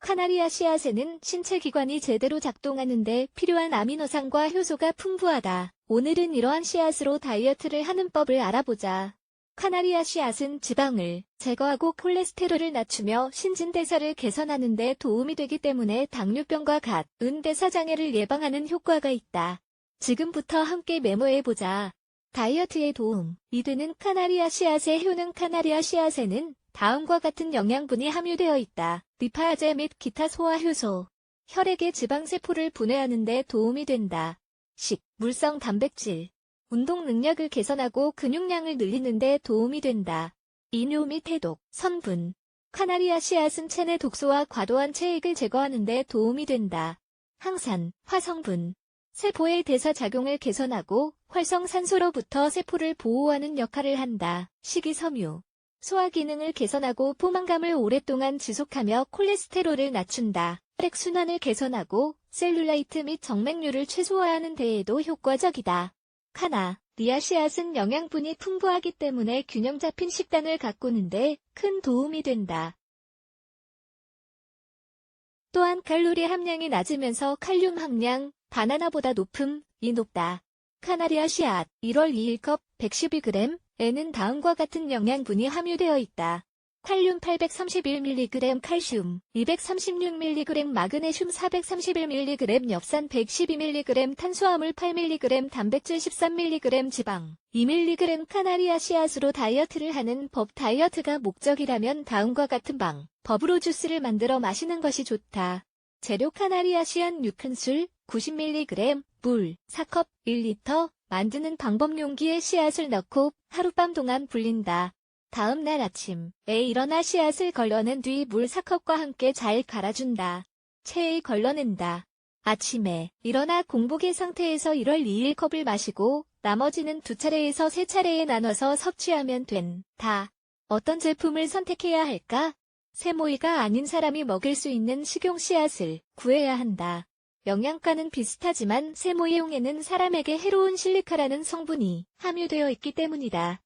카나리아 씨앗에는 신체 기관이 제대로 작동하는데 필요한 아미노산과 효소가 풍부하다. 오늘은 이러한 씨앗으로 다이어트를 하는 법을 알아보자. 카나리아 씨앗은 지방을 제거하고 콜레스테롤을 낮추며 신진대사를 개선하는 데 도움이 되기 때문에 당뇨병과 갓, 은대사 장애를 예방하는 효과가 있다. 지금부터 함께 메모해보자. 다이어트에 도움. 이 되는 카나리아 씨앗의 효능 카나리아 씨앗에는 다음과 같은 영양분이 함유되어 있다. 리파아제 및 기타 소화 효소. 혈액의 지방세포를 분해하는 데 도움이 된다. 식, 물성 단백질. 운동 능력을 개선하고 근육량을 늘리는 데 도움이 된다. 이뇨 및 해독, 선분. 카나리아 씨앗은 체내 독소와 과도한 체액을 제거하는 데 도움이 된다. 항산, 화성분. 세포의 대사작용을 개선하고 활성산소로부터 세포를 보호하는 역할을 한다. 식이섬유. 소화 기능을 개선하고 포만감을 오랫동안 지속하며 콜레스테롤을 낮춘다. 혈액순환을 개선하고 셀룰라이트 및 정맥류를 최소화하는 데에도 효과적이다. 카나, 리아씨앗은 영양분이 풍부하기 때문에 균형 잡힌 식단을 가꾸는데 큰 도움이 된다. 또한 칼로리 함량이 낮으면서 칼륨 함량, 바나나보다 높음, 이 높다. 카나리아 씨앗 1월 2일 컵 112g 에는 다음과 같은 영양분이 함유되어 있다. 칼륨 831mg, 칼슘 236mg, 마그네슘 431mg, 엽산 112mg, 탄수화물 8mg, 단백질 13mg, 지방 2mg 카나리아 씨앗으로 다이어트를 하는 법 다이어트가 목적이라면 다음과 같은 방 법으로 주스를 만들어 마시는 것이 좋다. 재료 카나리아 씨앗 6큰술 90mg, 물 4컵 1리터 만드는 방법 용기에 씨앗을 넣고 하룻밤 동안 불린다. 다음 날 아침에 일어나 씨앗을 걸러낸 뒤 물 4컵과 함께 잘 갈아준다. 체에 걸러낸다. 아침에 일어나 공복의 상태에서 1월 2일 컵을 마시고 나머지는 두 차례에서 세 차례에 나눠서 섭취하면 된다. 어떤 제품을 선택해야 할까? 세모이가 아닌 사람이 먹을 수 있는 식용 씨앗을 구해야 한다. 영양가는 비슷하지만 세모이용에는 사람에게 해로운 실리카라는 성분이 함유되어 있기 때문이다.